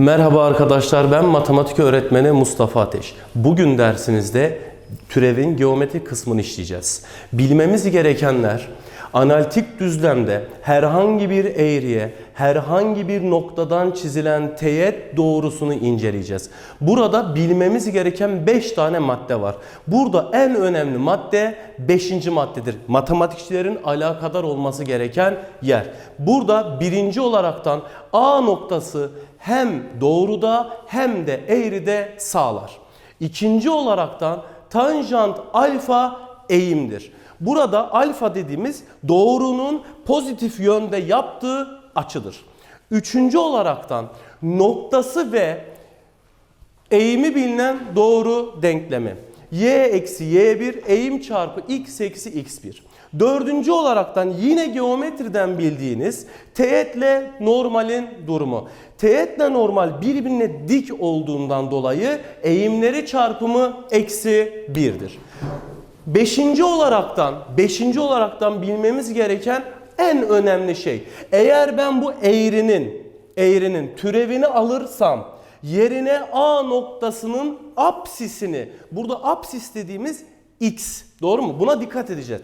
Merhaba arkadaşlar ben matematik öğretmeni Mustafa Ateş. Bugün dersimizde türevin geometri kısmını işleyeceğiz. Bilmemiz gerekenler analitik düzlemde herhangi bir eğriye, herhangi bir noktadan çizilen teğet doğrusunu inceleyeceğiz. Burada bilmemiz gereken 5 tane madde var. Burada en önemli madde 5. maddedir. Matematikçilerin alakadar olması gereken yer. Burada birinci olaraktan A noktası hem doğruda hem de eğride sağlar. İkinci olaraktan tanjant alfa eğimdir. Burada alfa dediğimiz doğrunun pozitif yönde yaptığı açıdır. Üçüncü olaraktan noktası ve eğimi bilinen doğru denklemi. y eksi y1 eğim çarpı x eksi x1. Dördüncü olaraktan yine geometriden bildiğiniz teğetle normalin durumu. Teğetle normal birbirine dik olduğundan dolayı eğimleri çarpımı eksi 1'dir. Beşinci olaraktan, beşinci olaraktan bilmemiz gereken en önemli şey. Eğer ben bu eğrinin, eğrinin türevini alırsam yerine A noktasının apsisini, burada apsis dediğimiz x, doğru mu? Buna dikkat edeceğiz.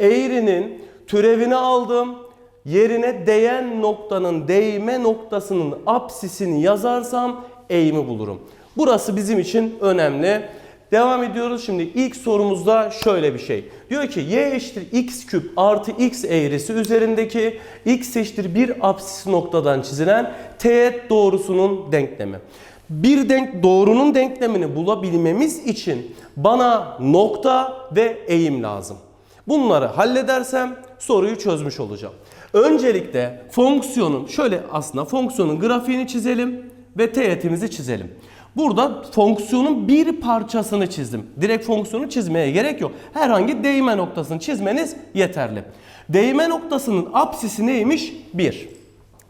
Eğrinin türevini aldım. Yerine değen noktanın değme noktasının apsisini yazarsam eğimi bulurum. Burası bizim için önemli. Devam ediyoruz. Şimdi ilk sorumuzda şöyle bir şey. Diyor ki y eşittir x küp artı x eğrisi üzerindeki x eşittir bir apsis noktadan çizilen teğet doğrusunun denklemi. Bir denk doğrunun denklemini bulabilmemiz için bana nokta ve eğim lazım. Bunları halledersem soruyu çözmüş olacağım. Öncelikle fonksiyonun şöyle aslında fonksiyonun grafiğini çizelim ve teğetimizi çizelim. Burada fonksiyonun bir parçasını çizdim. Direkt fonksiyonu çizmeye gerek yok. Herhangi değme noktasını çizmeniz yeterli. Değme noktasının apsisi neymiş? 1.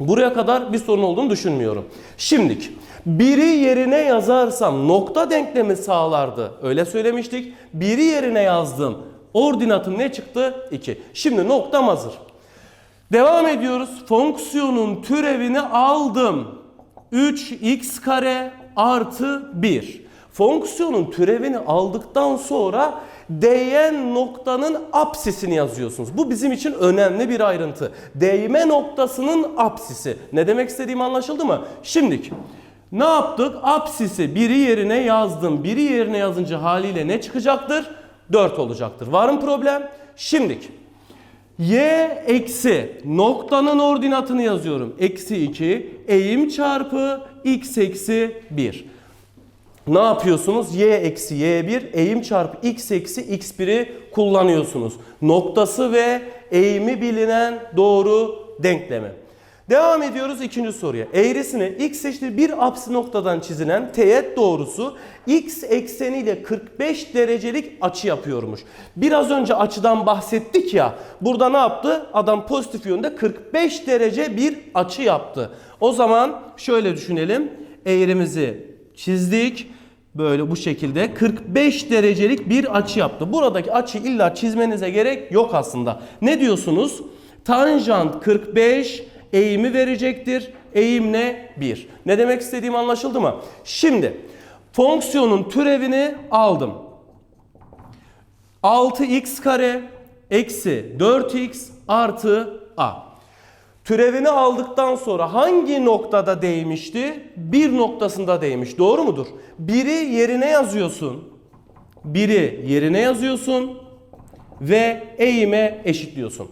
Buraya kadar bir sorun olduğunu düşünmüyorum. Şimdik biri yerine yazarsam nokta denklemi sağlardı. Öyle söylemiştik. Biri yerine yazdım. Ordinatım ne çıktı? 2. Şimdi noktam hazır. Devam ediyoruz. Fonksiyonun türevini aldım. 3x kare artı 1. Fonksiyonun türevini aldıktan sonra değen noktanın apsisini yazıyorsunuz. Bu bizim için önemli bir ayrıntı. Değme noktasının apsisi. Ne demek istediğim anlaşıldı mı? Şimdilik ne yaptık? Apsisi biri yerine yazdım. Biri yerine yazınca haliyle ne çıkacaktır? 4 olacaktır. Var mı problem? Şimdilik y eksi noktanın ordinatını yazıyorum. Eksi 2 eğim çarpı x eksi 1. Ne yapıyorsunuz? y eksi y1 eğim çarpı x eksi x1'i kullanıyorsunuz. Noktası ve eğimi bilinen doğru denklemi. Devam ediyoruz ikinci soruya. Eğrisine x eşittir bir apsi noktadan çizilen teğet doğrusu x ekseniyle 45 derecelik açı yapıyormuş. Biraz önce açıdan bahsettik ya. Burada ne yaptı? Adam pozitif yönde 45 derece bir açı yaptı. O zaman şöyle düşünelim. Eğrimizi çizdik. Böyle bu şekilde 45 derecelik bir açı yaptı. Buradaki açıyı illa çizmenize gerek yok aslında. Ne diyorsunuz? Tanjant 45 eğimi verecektir. Eğim ne? 1. Ne demek istediğim anlaşıldı mı? Şimdi fonksiyonun türevini aldım. 6x kare eksi 4x artı a. Türevini aldıktan sonra hangi noktada değmişti? Bir noktasında değmiş. Doğru mudur? Biri yerine yazıyorsun. Biri yerine yazıyorsun ve eğime eşitliyorsun.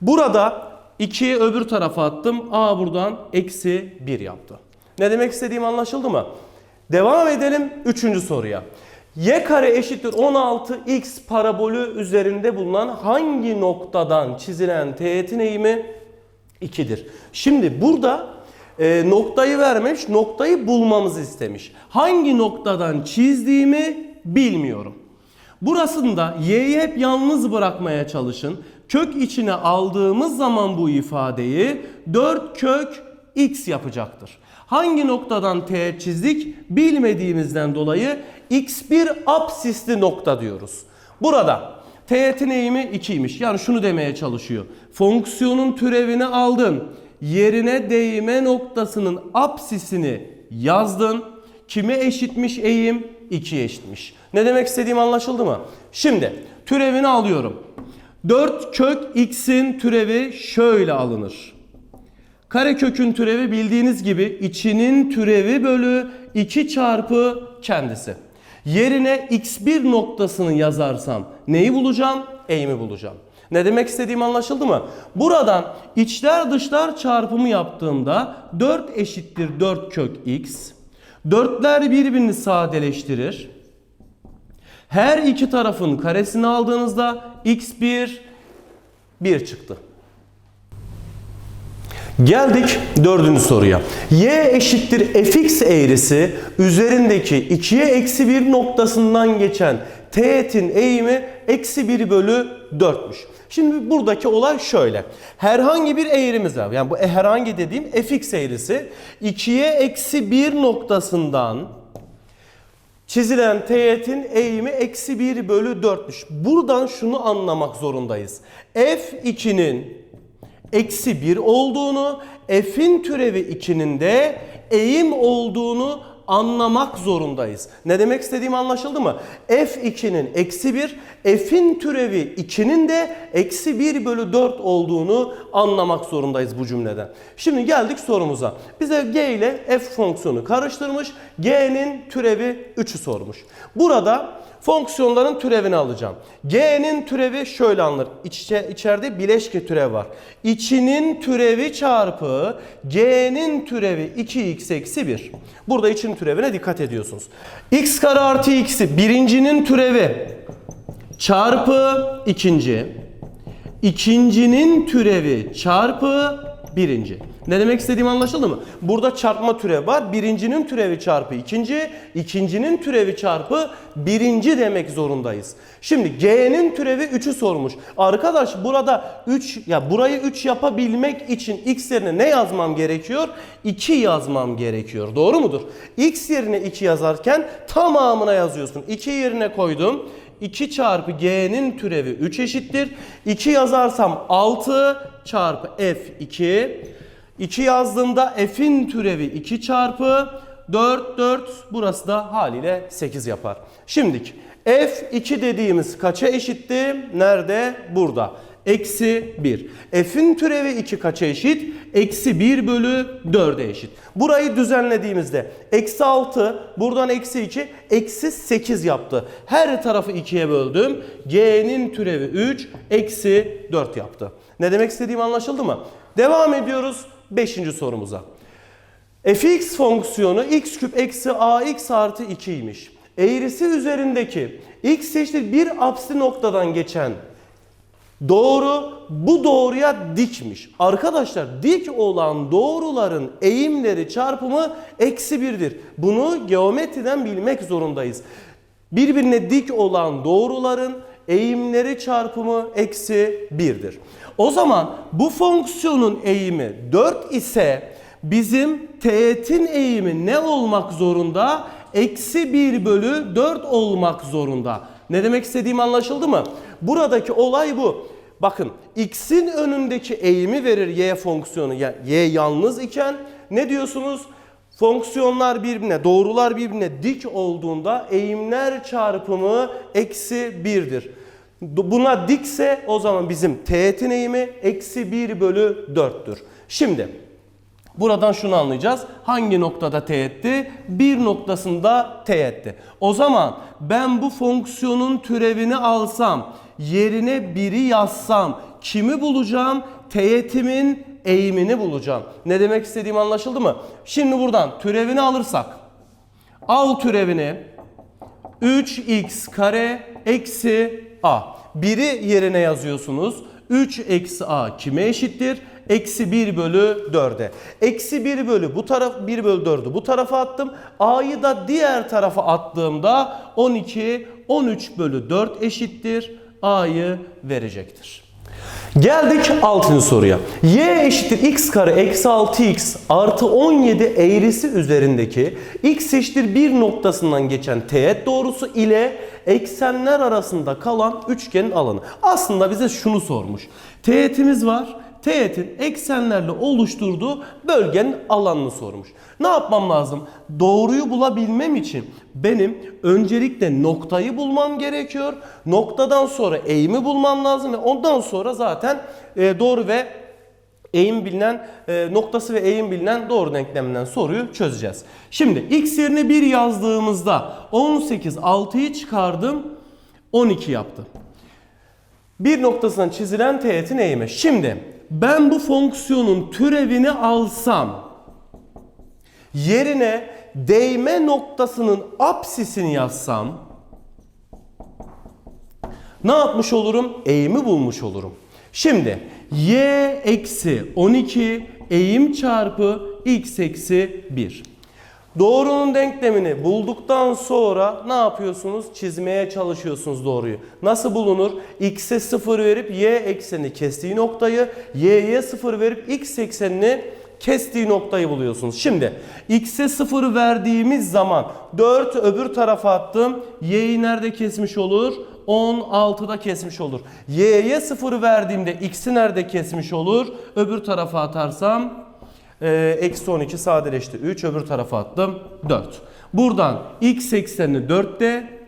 Burada 2'yi öbür tarafa attım. A buradan eksi 1 yaptı. Ne demek istediğim anlaşıldı mı? Devam edelim 3. soruya. Y kare eşittir 16x parabolü üzerinde bulunan hangi noktadan çizilen teğetin eğimi 2'dir. Şimdi burada e, noktayı vermiş, noktayı bulmamızı istemiş. Hangi noktadan çizdiğimi bilmiyorum. Burasında y'yi hep yalnız bırakmaya çalışın. Kök içine aldığımız zaman bu ifadeyi 4 kök x yapacaktır. Hangi noktadan teğet çizdik bilmediğimizden dolayı x1 apsisli nokta diyoruz. Burada teğetin eğimi 2'ymiş. Yani şunu demeye çalışıyor. Fonksiyonun türevini aldın. Yerine değme noktasının apsisini yazdın. Kime eşitmiş eğim? 2'ye eşitmiş. Ne demek istediğim anlaşıldı mı? Şimdi türevini alıyorum. 4 kök x'in türevi şöyle alınır. Karekökün türevi bildiğiniz gibi içinin türevi bölü 2 çarpı kendisi. Yerine x1 noktasını yazarsam neyi bulacağım? Eğimi bulacağım. Ne demek istediğim anlaşıldı mı? Buradan içler dışlar çarpımı yaptığımda 4 eşittir 4 kök x. Dörtler birbirini sadeleştirir. Her iki tarafın karesini aldığınızda x1 1 çıktı. Geldik dördüncü soruya. Y eşittir fx eğrisi üzerindeki 2'ye eksi 1 noktasından geçen teğetin eğimi eksi 1 bölü 4'müş. Şimdi buradaki olay şöyle. Herhangi bir eğrimiz var. Yani bu herhangi dediğim fx eğrisi 2'ye eksi 1 noktasından çizilen teğetin eğimi eksi 1 bölü 4'müş. Buradan şunu anlamak zorundayız. F2'nin eksi 1 olduğunu, f'in türevi 2'nin de eğim olduğunu anlamak zorundayız. Ne demek istediğim anlaşıldı mı? f2'nin eksi 1, f'in türevi 2'nin de eksi 1 bölü 4 olduğunu anlamak zorundayız bu cümleden. Şimdi geldik sorumuza. Bize g ile f fonksiyonu karıştırmış. g'nin türevi 3'ü sormuş. Burada fonksiyonların türevini alacağım. G'nin türevi şöyle alınır. İçe, içeride bileşke türev var. İçinin türevi çarpı G'nin türevi 2x eksi 1. Burada için türevine dikkat ediyorsunuz. x kare artı x'i birincinin türevi çarpı ikinci. İkincinin türevi çarpı birinci. Ne demek istediğim anlaşıldı mı? Burada çarpma türevi var. Birincinin türevi çarpı ikinci, ikincinin türevi çarpı birinci demek zorundayız. Şimdi G'nin türevi 3'ü sormuş. Arkadaş burada 3 ya burayı 3 yapabilmek için x yerine ne yazmam gerekiyor? 2 yazmam gerekiyor. Doğru mudur? x yerine 2 yazarken tamamına yazıyorsun. 2 yerine koydum. 2 çarpı g'nin türevi 3 eşittir. 2 yazarsam 6 çarpı f2. 2 yazdığımda f'in türevi 2 çarpı 4 4 burası da haliyle 8 yapar. Şimdilik f2 dediğimiz kaça eşitti? Nerede? Burada. Eksi 1. F'in türevi 2 kaça eşit? Eksi 1 bölü 4'e eşit. Burayı düzenlediğimizde eksi 6 buradan eksi 2 eksi 8 yaptı. Her tarafı 2'ye böldüm. G'nin türevi 3 eksi 4 yaptı. Ne demek istediğim anlaşıldı mı? Devam ediyoruz 5. sorumuza. fx fonksiyonu x küp eksi ax artı 2'ymiş. Eğrisi üzerindeki x eşittir bir apsi noktadan geçen Doğru bu doğruya dikmiş. Arkadaşlar dik olan doğruların eğimleri çarpımı eksi birdir. Bunu geometriden bilmek zorundayız. Birbirine dik olan doğruların eğimleri çarpımı eksi birdir. O zaman bu fonksiyonun eğimi 4 ise bizim teğetin eğimi ne olmak zorunda? Eksi 1 bölü 4 olmak zorunda. Ne demek istediğim anlaşıldı mı? Buradaki olay bu. Bakın x'in önündeki eğimi verir y fonksiyonu. Yani y yalnız iken ne diyorsunuz? Fonksiyonlar birbirine, doğrular birbirine dik olduğunda eğimler çarpımı eksi 1'dir. Buna dikse o zaman bizim teğetin eğimi eksi 1 bölü 4'tür. Şimdi Buradan şunu anlayacağız. Hangi noktada teğetti? Bir noktasında teğetti. O zaman ben bu fonksiyonun türevini alsam, yerine biri yazsam kimi bulacağım? Teğetimin eğimini bulacağım. Ne demek istediğim anlaşıldı mı? Şimdi buradan türevini alırsak. Al türevini 3x kare eksi a. Biri yerine yazıyorsunuz. 3 eksi a kime eşittir? Eksi 1 bölü 4'e. Eksi 1 bölü bu taraf 1 bölü 4'ü bu tarafa attım. A'yı da diğer tarafa attığımda 12 13 bölü 4 eşittir. A'yı verecektir. Geldik 6. soruya. Y eşittir x kare eksi 6x artı 17 eğrisi üzerindeki x eşittir 1 noktasından geçen teğet doğrusu ile eksenler arasında kalan üçgenin alanı. Aslında bize şunu sormuş. Teğetimiz var. teğetin eksenlerle oluşturduğu bölgenin alanını sormuş. Ne yapmam lazım? Doğruyu bulabilmem için benim öncelikle noktayı bulmam gerekiyor. Noktadan sonra eğimi bulmam lazım ve ondan sonra zaten e, doğru ve eğim bilinen e, noktası ve eğim bilinen doğru denkleminden soruyu çözeceğiz. Şimdi x yerine 1 yazdığımızda 18 6'yı çıkardım 12 yaptı. Bir noktasından çizilen teğetin eğimi. Şimdi ben bu fonksiyonun türevini alsam yerine değme noktasının apsisini yazsam ne yapmış olurum? Eğimi bulmuş olurum. Şimdi y eksi 12 eğim çarpı x eksi 1. Doğrunun denklemini bulduktan sonra ne yapıyorsunuz? Çizmeye çalışıyorsunuz doğruyu. Nasıl bulunur? X'e 0 verip y eksenini kestiği noktayı, y'ye 0 verip x eksenini kestiği noktayı buluyorsunuz. Şimdi x'e 0 verdiğimiz zaman 4 öbür tarafa attım. Y'yi nerede kesmiş olur? 16'da kesmiş olur. Y'ye 0 verdiğimde x'i nerede kesmiş olur? Öbür tarafa atarsam e, eksi 12 sadeleşti. 3 öbür tarafa attım. 4. Buradan x eksenini 4'te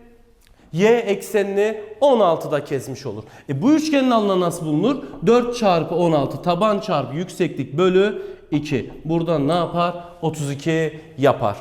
y eksenini 16'da kesmiş olur. E bu üçgenin alanı nasıl bulunur? 4 çarpı 16 taban çarpı yükseklik bölü 2. Buradan ne yapar? 32 yapar.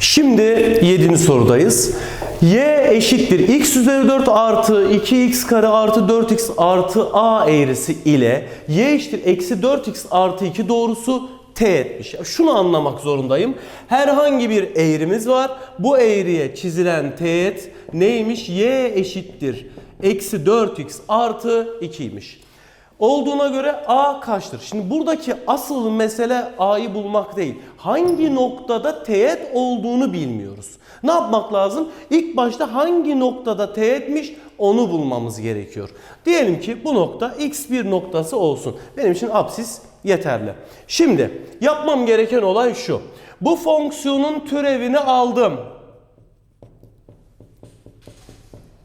Şimdi 7. sorudayız. y eşittir x üzeri 4 artı 2x kare artı 4x artı a eğrisi ile y eşittir eksi 4x artı 2 doğrusu teğetmiş. Şunu anlamak zorundayım. Herhangi bir eğrimiz var. Bu eğriye çizilen teğet neymiş? y eşittir eksi 4x artı 2'ymiş. Olduğuna göre A kaçtır? Şimdi buradaki asıl mesele A'yı bulmak değil. Hangi noktada teğet olduğunu bilmiyoruz. Ne yapmak lazım? İlk başta hangi noktada teğetmiş onu bulmamız gerekiyor. Diyelim ki bu nokta x1 noktası olsun. Benim için apsis yeterli. Şimdi yapmam gereken olay şu. Bu fonksiyonun türevini aldım.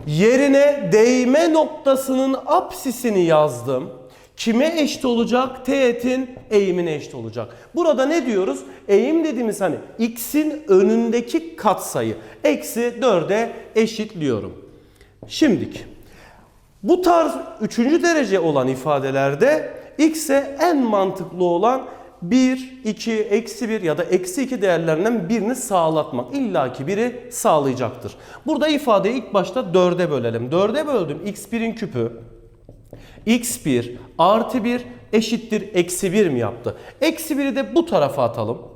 Yerine değme noktasının apsisini yazdım. Kime eşit olacak? Teğetin eğimine eşit olacak. Burada ne diyoruz? Eğim dediğimiz hani x'in önündeki katsayı. Eksi 4'e eşitliyorum. Şimdik. Bu tarz üçüncü derece olan ifadelerde x'e en mantıklı olan 1, 2, eksi 1 ya da eksi 2 değerlerinden birini sağlatmak. İlla ki biri sağlayacaktır. Burada ifadeyi ilk başta 4'e bölelim. 4'e böldüm x1'in küpü x1 artı 1 eşittir eksi 1 mi yaptı? Eksi 1'i de bu tarafa atalım.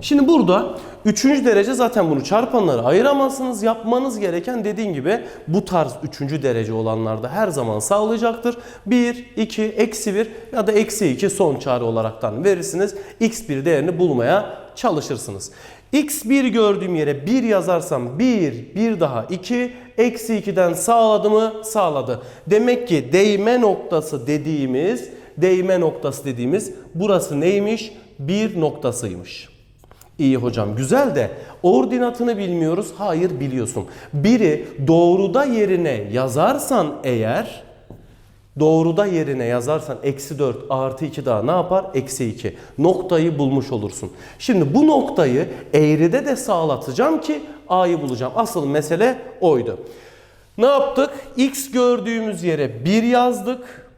Şimdi burada üçüncü derece zaten bunu çarpanları ayıramazsınız. Yapmanız gereken dediğim gibi bu tarz üçüncü derece olanlarda her zaman sağlayacaktır. 1, 2, eksi 1 ya da eksi 2 son çare olaraktan verirsiniz. x1 değerini bulmaya çalışırsınız. X1 gördüğüm yere 1 yazarsam 1, 1 daha 2, eksi 2'den sağladı mı? Sağladı. Demek ki değme noktası dediğimiz, değme noktası dediğimiz burası neymiş? 1 noktasıymış. İyi hocam güzel de ordinatını bilmiyoruz. Hayır biliyorsun. Biri doğruda yerine yazarsan eğer doğruda yerine yazarsan eksi 4 artı 2 daha ne yapar? Eksi 2. Noktayı bulmuş olursun. Şimdi bu noktayı eğride de sağlatacağım ki A'yı bulacağım. Asıl mesele oydu. Ne yaptık? X gördüğümüz yere 1 yazdık.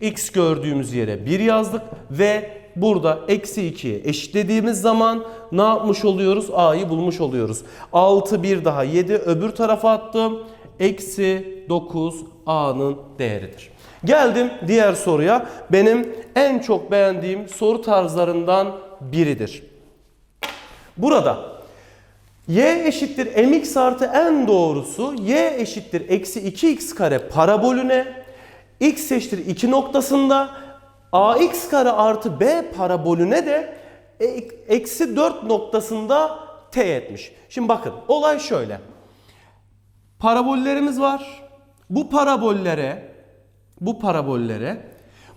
X gördüğümüz yere 1 yazdık ve burada eksi 2'ye eşitlediğimiz zaman ne yapmış oluyoruz? A'yı bulmuş oluyoruz. 6 bir daha 7 öbür tarafa attım. Eksi 9 A'nın değeridir. Geldim diğer soruya. Benim en çok beğendiğim soru tarzlarından biridir. Burada y eşittir mx artı n doğrusu y eşittir eksi 2x kare parabolüne x eşittir 2 noktasında ax kare artı b parabolüne de e- eksi 4 noktasında teğetmiş. Şimdi bakın olay şöyle. Parabollerimiz var. Bu parabollere bu parabollere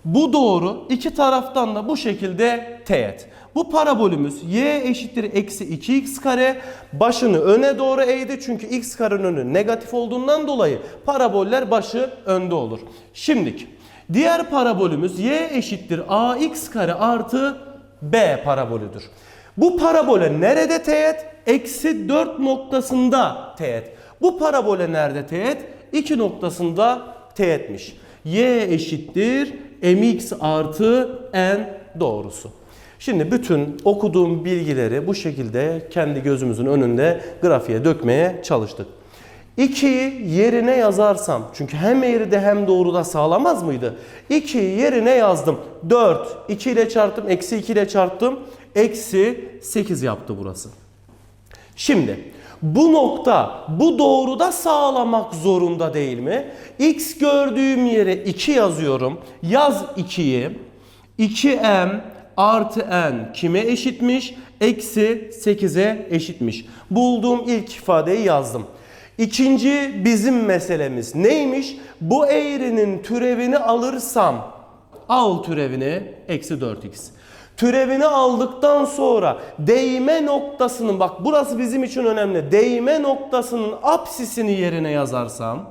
Bu doğru. İki taraftan da bu şekilde teğet. Bu parabolümüz y eşittir eksi 2x kare başını öne doğru eğdi. Çünkü x karenin önü negatif olduğundan dolayı paraboller başı önde olur. Şimdiki diğer parabolümüz y eşittir ax kare artı b parabolüdür. Bu parabole nerede teğet? Eksi 4 noktasında teğet. Bu parabole nerede teğet? 2 noktasında teğetmiş. Y eşittir mx artı n doğrusu. Şimdi bütün okuduğum bilgileri bu şekilde kendi gözümüzün önünde grafiğe dökmeye çalıştık. 2'yi yerine yazarsam çünkü hem eğride hem doğruda sağlamaz mıydı? 2'yi yerine yazdım. 4 2 ile çarptım eksi 2 ile çarptım. Eksi 8 yaptı burası. Şimdi bu nokta bu doğruda sağlamak zorunda değil mi? X gördüğüm yere 2 yazıyorum. Yaz 2'yi. 2m artı n kime eşitmiş? Eksi 8'e eşitmiş. Bulduğum ilk ifadeyi yazdım. İkinci bizim meselemiz neymiş? Bu eğrinin türevini alırsam al türevini eksi 4x. Türevini aldıktan sonra değme noktasının bak burası bizim için önemli. Değme noktasının apsisini yerine yazarsam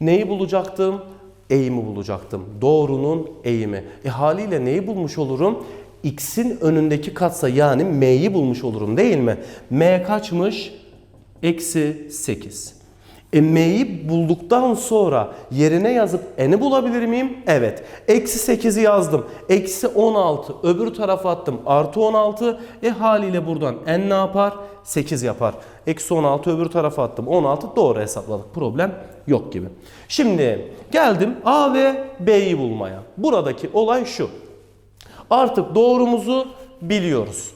neyi bulacaktım? Eğimi bulacaktım. Doğrunun eğimi. E haliyle neyi bulmuş olurum? X'in önündeki katsa yani M'yi bulmuş olurum değil mi? M kaçmış? Eksi 8. M'yi bulduktan sonra yerine yazıp n'i bulabilir miyim? Evet. Eksi 8'i yazdım. Eksi 16 öbür tarafa attım. Artı 16. E haliyle buradan n ne yapar? 8 yapar. Eksi 16 öbür tarafa attım. 16 doğru hesapladık. Problem yok gibi. Şimdi geldim A ve B'yi bulmaya. Buradaki olay şu. Artık doğrumuzu biliyoruz.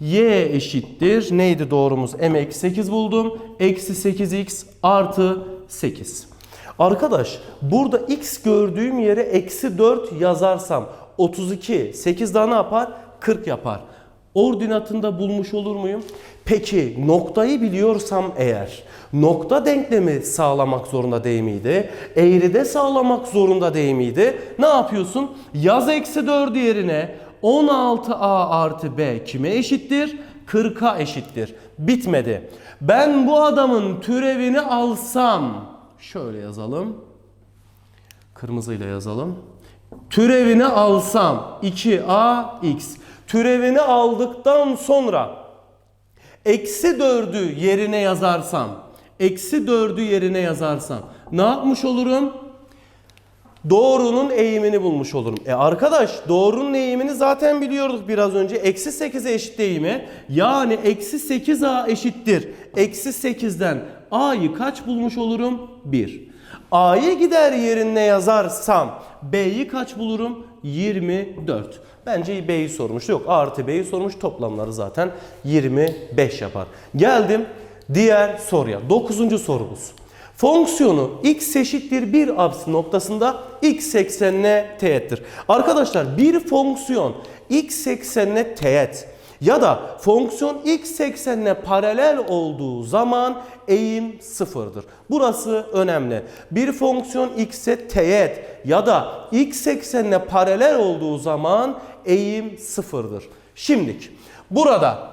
Y eşittir. Neydi doğrumuz? M eksi 8 buldum. Eksi 8x artı 8. Arkadaş burada x gördüğüm yere eksi 4 yazarsam 32 8 daha ne yapar? 40 yapar. Ordinatında bulmuş olur muyum? Peki noktayı biliyorsam eğer nokta denklemi sağlamak zorunda değil miydi? Eğride sağlamak zorunda değil miydi? Ne yapıyorsun? Yaz eksi 4 yerine 16a artı b kime eşittir? 40'a eşittir. Bitmedi. Ben bu adamın türevini alsam şöyle yazalım. Kırmızıyla yazalım. Türevini alsam 2ax. Türevini aldıktan sonra eksi 4'ü yerine yazarsam eksi 4'ü yerine yazarsam ne yapmış olurum? Doğrunun eğimini bulmuş olurum. E arkadaş doğrunun eğimini zaten biliyorduk biraz önce. Eksi 8'e eşit eğimi. Yani eksi 8a eşittir. Eksi 8'den a'yı kaç bulmuş olurum? 1. A'yı gider yerine yazarsam B'yi kaç bulurum? 24. Bence B'yi sormuş. Yok A artı B'yi sormuş. Toplamları zaten 25 yapar. Geldim diğer soruya. 9. sorumuz. Fonksiyonu x eşittir 1 apsis noktasında x eksenine teğettir. Arkadaşlar bir fonksiyon x eksenine teğet ya da fonksiyon x eksenine paralel olduğu zaman eğim sıfırdır. Burası önemli. Bir fonksiyon x'e teğet ya da x eksenine paralel olduğu zaman eğim sıfırdır. Şimdilik burada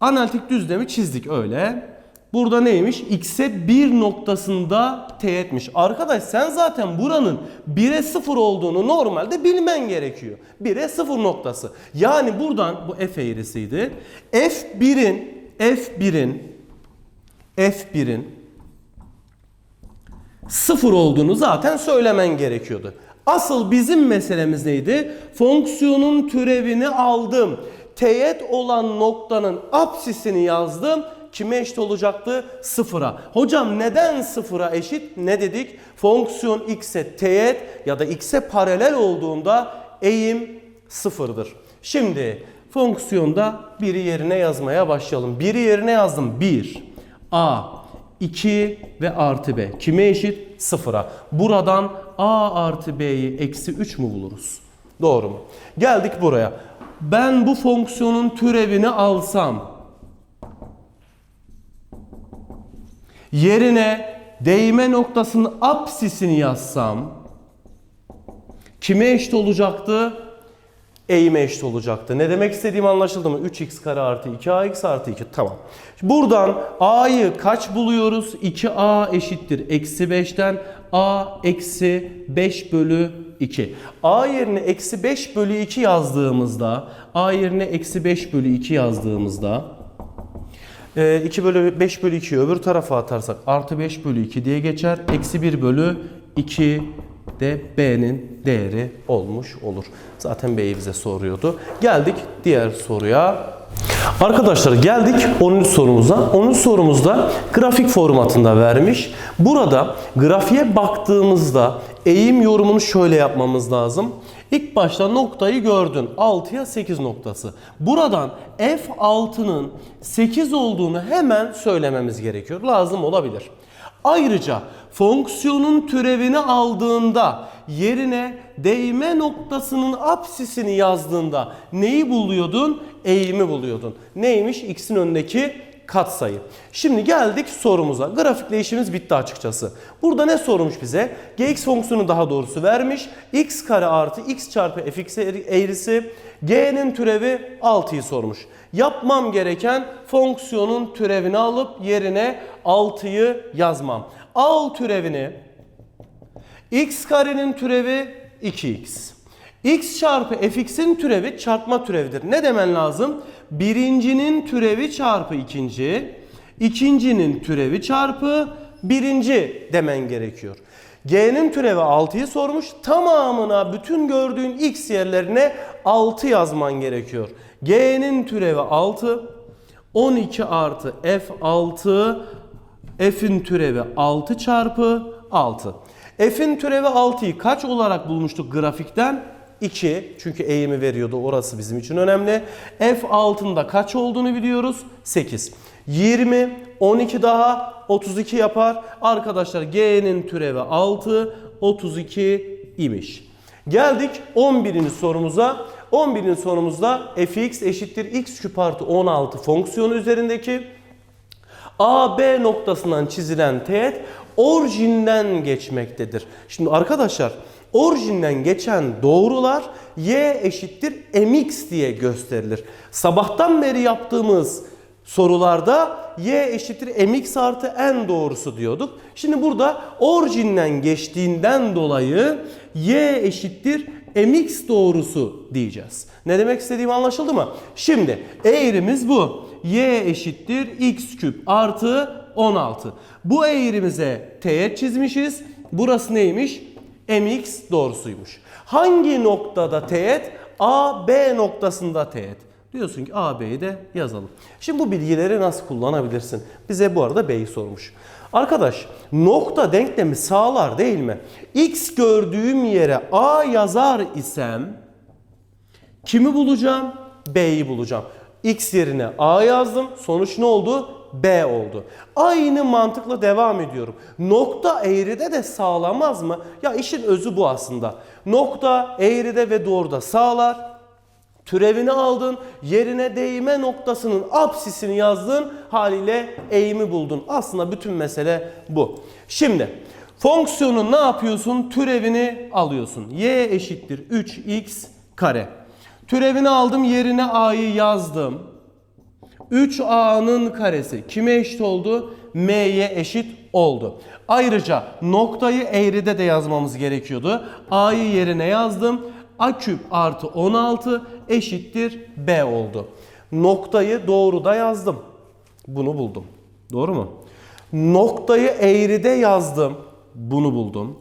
analitik düzlemi çizdik öyle. Burada neymiş? X'e 1 noktasında teğetmiş. Arkadaş sen zaten buranın 1'e 0 olduğunu normalde bilmen gerekiyor. 1'e 0 noktası. Yani buradan bu f eğrisiydi. F1'in F1'in F1'in 0 olduğunu zaten söylemen gerekiyordu. Asıl bizim meselemiz neydi? Fonksiyonun türevini aldım. Teğet olan noktanın apsisini yazdım kime eşit olacaktı? Sıfıra. Hocam neden sıfıra eşit? Ne dedik? Fonksiyon x'e teğet ya da x'e paralel olduğunda eğim sıfırdır. Şimdi fonksiyonda biri yerine yazmaya başlayalım. Biri yerine yazdım. 1, a, 2 ve artı b. Kime eşit? Sıfıra. Buradan a artı b'yi eksi 3 mü buluruz? Doğru mu? Geldik buraya. Ben bu fonksiyonun türevini alsam yerine değme noktasının apsisini yazsam Kime eşit olacaktı? eğime eşit olacaktı. Ne demek istediğim anlaşıldı mı? 3x kare artı 2ax artı 2. Tamam. Buradan a'yı kaç buluyoruz? 2a eşittir. Eksi 5'ten a eksi 5 bölü 2. a yerine eksi 5 bölü 2 yazdığımızda a yerine eksi 5 bölü 2 yazdığımızda e, 2 bölü 5 bölü 2'yi öbür tarafa atarsak artı 5 bölü 2 diye geçer. Eksi 1 bölü 2 de B'nin değeri olmuş olur. Zaten B'yi bize soruyordu. Geldik diğer soruya. Arkadaşlar geldik 10. sorumuza. 10. sorumuzda grafik formatında vermiş. Burada grafiğe baktığımızda eğim yorumunu şöyle yapmamız lazım. İlk başta noktayı gördün. 6'ya 8 noktası. Buradan F6'nın 8 olduğunu hemen söylememiz gerekiyor. Lazım olabilir. Ayrıca fonksiyonun türevini aldığında yerine değme noktasının apsisini yazdığında neyi buluyordun? Eğimi buluyordun. Neymiş? X'in önündeki katsayı. Şimdi geldik sorumuza. Grafikle işimiz bitti açıkçası. Burada ne sormuş bize? Gx fonksiyonu daha doğrusu vermiş. x kare artı x çarpı fx eğrisi g'nin türevi 6'yı sormuş. Yapmam gereken fonksiyonun türevini alıp yerine 6'yı yazmam. Al türevini x karenin türevi 2x. X çarpı fx'in türevi çarpma türevidir. Ne demen lazım? Birincinin türevi çarpı ikinci, ikincinin türevi çarpı birinci demen gerekiyor. G'nin türevi 6'yı sormuş. Tamamına bütün gördüğün x yerlerine 6 yazman gerekiyor. G'nin türevi 6. 12 artı F6 F'in türevi 6 çarpı 6. F'in türevi 6'yı kaç olarak bulmuştuk grafikten? 2 çünkü eğimi veriyordu orası bizim için önemli. F6'ın da kaç olduğunu biliyoruz? 8. 20, 12 daha 32 yapar. Arkadaşlar G'nin türevi 6, 32 imiş. Geldik 11. sorumuza. 11. sorumuzda fx eşittir x küp artı 16 fonksiyonu üzerindeki AB noktasından çizilen teğet orijinden geçmektedir. Şimdi arkadaşlar orijinden geçen doğrular y eşittir mx diye gösterilir. Sabahtan beri yaptığımız sorularda y eşittir mx artı n doğrusu diyorduk. Şimdi burada orijinden geçtiğinden dolayı y eşittir mx doğrusu diyeceğiz. Ne demek istediğim anlaşıldı mı? Şimdi eğrimiz bu. y eşittir x küp artı 16. Bu eğrimize teğet çizmişiz. Burası neymiş? Mx doğrusuymuş. Hangi noktada teğet? A, B noktasında teğet. Diyorsun ki A, B'yi de yazalım. Şimdi bu bilgileri nasıl kullanabilirsin? Bize bu arada B'yi sormuş. Arkadaş nokta denklemi sağlar değil mi? X gördüğüm yere A yazar isem kimi bulacağım? B'yi bulacağım. X yerine A yazdım. Sonuç ne oldu? B oldu. Aynı mantıkla devam ediyorum. Nokta eğride de sağlamaz mı? Ya işin özü bu aslında. Nokta eğride ve doğruda sağlar. Türevini aldın, yerine değme noktasının apsisini yazdın, haliyle eğimi buldun. Aslında bütün mesele bu. Şimdi fonksiyonun ne yapıyorsun? Türevini alıyorsun. y eşittir 3x kare. Türevini aldım, yerine a'yı yazdım. 3a'nın karesi kime eşit oldu? m'ye eşit oldu. Ayrıca noktayı eğride de yazmamız gerekiyordu. a'yı yerine yazdım. a küp artı 16 eşittir b oldu. Noktayı doğruda yazdım. Bunu buldum. Doğru mu? Noktayı eğride yazdım. Bunu buldum.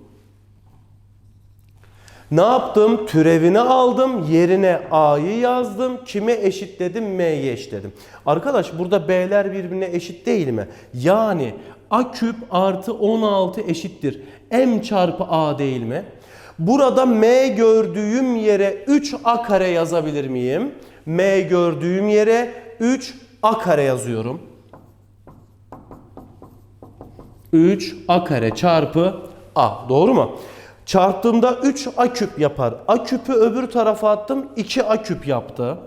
Ne yaptım? Türevini aldım. Yerine A'yı yazdım. Kime eşitledim? M'ye eşitledim. Arkadaş burada B'ler birbirine eşit değil mi? Yani A küp artı 16 eşittir. M çarpı A değil mi? Burada M gördüğüm yere 3A kare yazabilir miyim? M gördüğüm yere 3A kare yazıyorum. 3A kare çarpı A. Doğru mu? Çarptığımda 3 a küp yapar. A küpü öbür tarafa attım 2 a küp yaptı.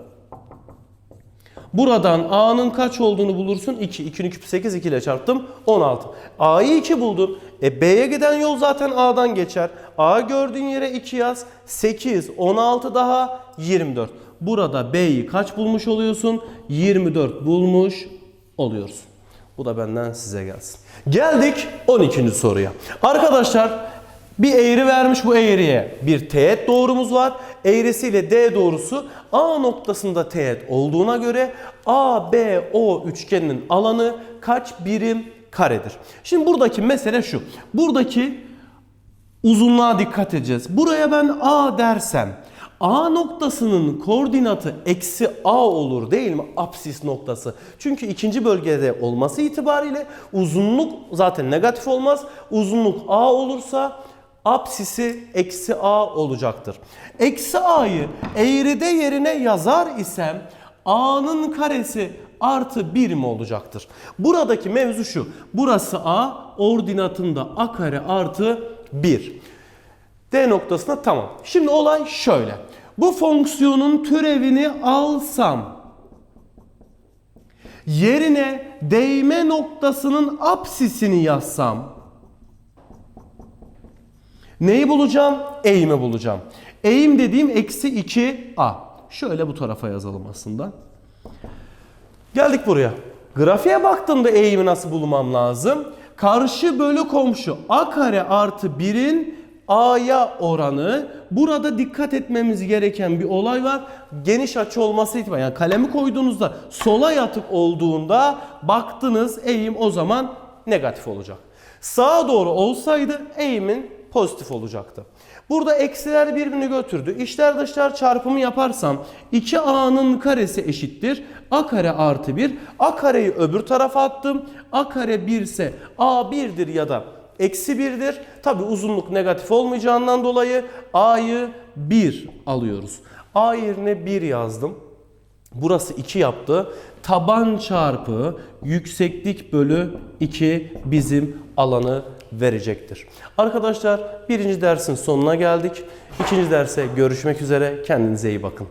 Buradan A'nın kaç olduğunu bulursun? 2. 2'nin küpü 8, 2 ile çarptım. 16. A'yı 2 buldun. E B'ye giden yol zaten A'dan geçer. A gördüğün yere 2 yaz. 8, 16 daha 24. Burada B'yi kaç bulmuş oluyorsun? 24 bulmuş oluyorsun. Bu da benden size gelsin. Geldik 12. soruya. Arkadaşlar bir eğri vermiş bu eğriye. Bir teğet doğrumuz var. Eğrisiyle D doğrusu A noktasında teğet olduğuna göre ABO üçgeninin alanı kaç birim karedir? Şimdi buradaki mesele şu. Buradaki uzunluğa dikkat edeceğiz. Buraya ben A dersem A noktasının koordinatı eksi A olur değil mi? Apsis noktası. Çünkü ikinci bölgede olması itibariyle uzunluk zaten negatif olmaz. Uzunluk A olursa apsisi eksi A olacaktır. Eksi A'yı eğride yerine yazar isem A'nın karesi artı 1 mi olacaktır? Buradaki mevzu şu. Burası A, ordinatında A kare artı 1. D noktasına tamam. Şimdi olay şöyle. Bu fonksiyonun türevini alsam yerine değme noktasının apsisini yazsam neyi bulacağım? Eğimi bulacağım. Eğim dediğim eksi 2a. Şöyle bu tarafa yazalım aslında. Geldik buraya. Grafiğe baktığımda eğimi nasıl bulmam lazım? Karşı bölü komşu a kare artı 1'in a'ya oranı. Burada dikkat etmemiz gereken bir olay var. Geniş açı olması itibariyle yani kalemi koyduğunuzda sola yatık olduğunda baktınız eğim o zaman negatif olacak. Sağa doğru olsaydı eğimin pozitif olacaktı. Burada eksiler birbirini götürdü. İçler dışlar çarpımı yaparsam 2a'nın karesi eşittir. a kare artı 1. a kareyi öbür tarafa attım. a kare 1 ise a 1'dir ya da eksi 1'dir. Tabi uzunluk negatif olmayacağından dolayı a'yı 1 alıyoruz. a yerine 1 yazdım. Burası 2 yaptı. Taban çarpı yükseklik bölü 2 bizim alanı verecektir. Arkadaşlar birinci dersin sonuna geldik. İkinci derse görüşmek üzere. Kendinize iyi bakın.